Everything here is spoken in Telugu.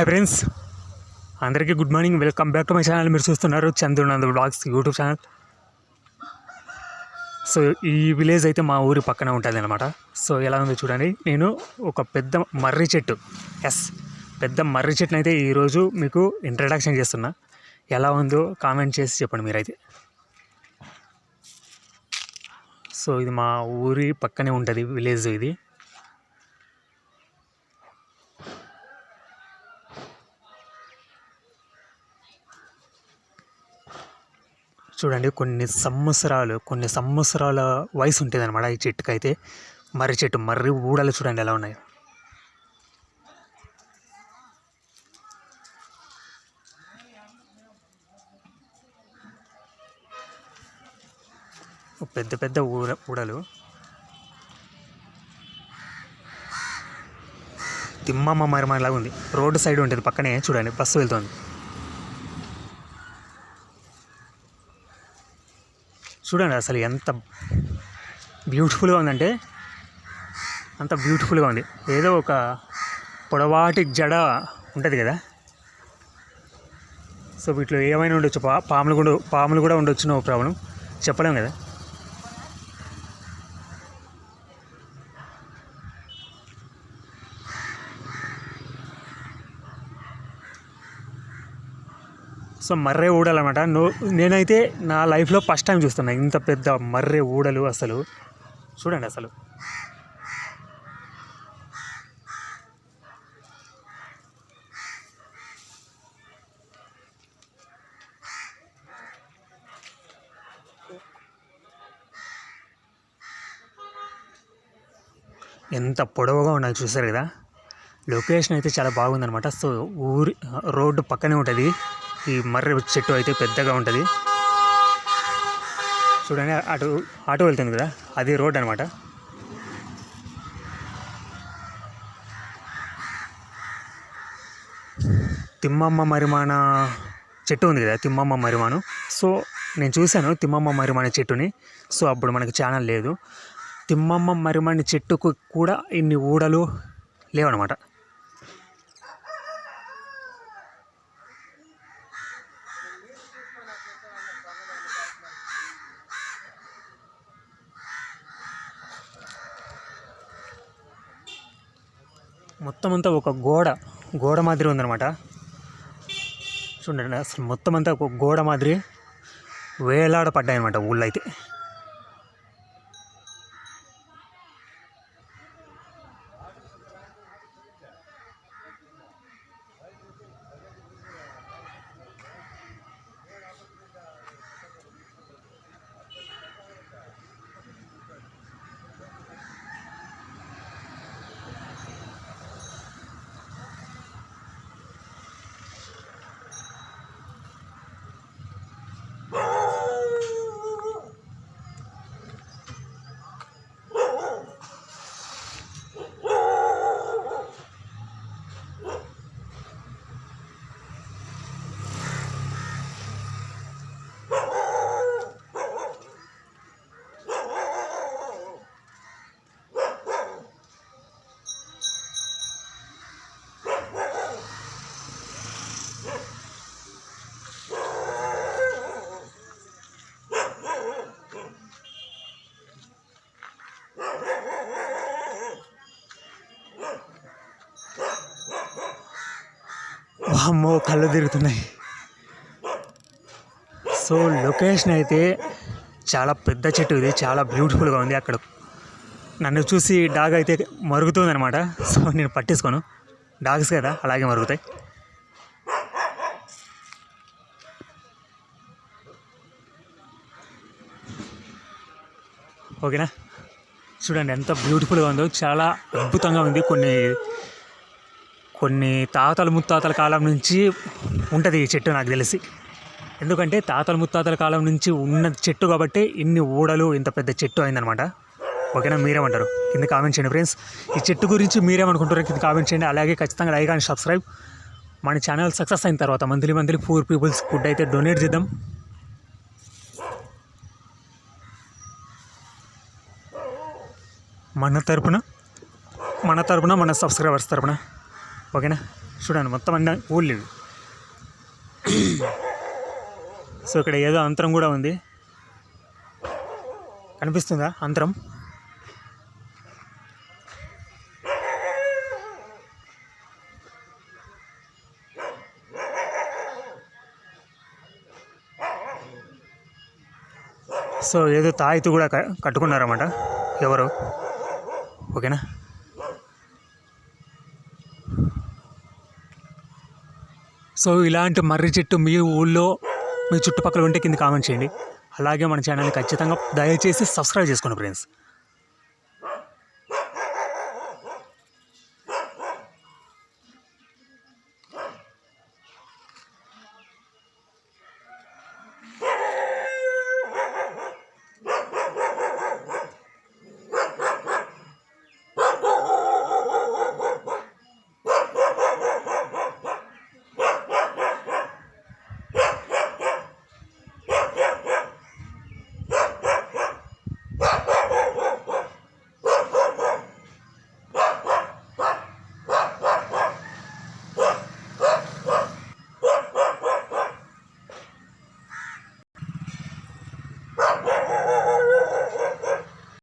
హాయ్ ఫ్రెండ్స్ అందరికీ good morning welcome back to my channel మీరు చూస్తున్నారు Chandrunanda blogs YouTube channel so ఈ విలేజ్ అయితే మా ఊరి పక్కన ఉంటుంది అనమాట సో ఎలా ఉందో చూడండి. నేను ఒక పెద్ద మర్రి చెట్టు. ఎస్ పెద్ద మర్రి చెట్టును అయితే ఈరోజు మీకు ఇంట్రడక్షన్ చేస్తున్నా. ఎలా ఉందో కామెంట్ చేసి చెప్పండి మీరైతే. సో ఇది మా ఊరి పక్కనే ఉంటుంది విలేజ్ ఇది. చూడండి కొన్ని సంవత్సరాలు కొన్ని సంవత్సరాల వయసు ఉంటుంది అనమాట ఈ చెట్టుకు అయితే మర్రి చెట్టు మర్రి ఊడలు చూడండి ఎలా ఉన్నాయి. పెద్ద పెద్ద ఊడ ఊడలు. తిమ్మమ్మ మరిమలాగా ఉంది రోడ్డు సైడ్ ఉంటుంది పక్కనే చూడండి బస్సు వెళ్తుంది. చూడండి అసలు ఎంత బ్యూటిఫుల్గా ఉందంటే అంత బ్యూటిఫుల్గా ఉంది. ఏదో ఒక పొడవాటి జడ ఉంటుంది కదా. సో వీటిలో ఏమైనా ఉండొచ్చు. పా పాములు కూడా పాములు కూడా ఉండొచ్చు నో ప్రాబ్లం చెప్పలేం కదా. సో మర్రే ఊడలు అనమాట నో నేనైతే నా లైఫ్లో ఫస్ట్ టైం చూస్తున్నా ఇంత పెద్ద మర్రే ఊడలు అసలు. చూడండి అసలు. ఎంత పొడవుగా ఉన్నాయి చూసారు కదా? లొకేషన్ అయితే చాలా బాగుందనమాట సో ఊరి రోడ్డు పక్కనే ఉంటుంది. ఈ మర్రి చెట్టు అయితే పెద్దగా ఉంటుంది. చూడండి అటు ఆటో వెళ్తుంది కదా అది రోడ్ అనమాట తిమ్మమ్మ మరిమాన చెట్టు ఉంది కదా తిమ్మమ్మ మరిమాను. సో నేను చూశాను తిమ్మమ్మ మరిమాన చెట్టుని. సో అప్పుడు మనకి ఛానల్ లేదు. తిమ్మమ్మ మరిమాని చెట్టుకు కూడా ఇన్ని ఊడలు లేవనమాట మొత్తం అంతా ఒక గోడ గోడ మాదిరి ఉందన్నమాట. చూడండి అసలు మొత్తం అంతా ఒక గోడ మాదిరి వేలాడ పడ్డాయి అనమాట ఊళ్ళో అయితే అమ్మో కళ్ళు తిరుగుతున్నాయి. సో లొకేషన్ అయితే చాలా పెద్ద చెట్టు ఇది చాలా బ్యూటిఫుల్గా ఉంది అక్కడ. నన్ను చూసి డాగ్ అయితే మరుగుతుంది అనమాట సో నేను పట్టేసుకోను. డాగ్స్ కదా అలాగే మరుగుతాయి. ఓకేనా? చూడండి ఎంత బ్యూటిఫుల్గా ఉందో చాలా అద్భుతంగా ఉంది. కొన్ని కొన్ని తాతల ముత్తాతల కాలం నుంచి ఉంటుంది ఈ చెట్టు నాకు తెలిసి. ఎందుకంటే తాతల ముత్తాతల కాలం నుంచి ఉన్న చెట్టు కాబట్టి ఇన్ని ఊడలు ఇంత పెద్ద చెట్టు అయిందనమాట. ఓకేనా? మీరేమంటారు? కింద కామెంట్ చేయండి ఫ్రెండ్స్. ఈ చెట్టు గురించి మీరేమనుకుంటారో కింద కామెంట్ చేయండి. అలాగే ఖచ్చితంగా లైక్ అండ్ సబ్స్క్రైబ్. మన ఛానల్ సక్సెస్ అయిన తర్వాత monthly monthly poor peoples food అయితే డొనేట్ చేద్దాం. మన తరపున మన తరపున మన సబ్స్క్రైబర్స్ తరపున. ఓకేనా? చూడండి మొత్తం అన్ని ఊళ్ళు ఇవి సో ఇక్కడ ఏదో అంతరం కూడా ఉంది. కనిపిస్తుందా అంతరం? సో ఏదో తాయితు కూడా క- కట్టుకున్నారన్నమాట ఎవరు. ఓకేనా? సో ఇలాంటి మర్రి చెట్టు మీ ఊళ్ళో మీ చుట్టుపక్కల ఉంటే కింద కామెంట్ చేయండి. అలాగే మన ఛానల్ని ఖచ్చితంగా దయచేసి సబ్స్క్రైబ్ చేసుకోండి ఫ్రెండ్స్.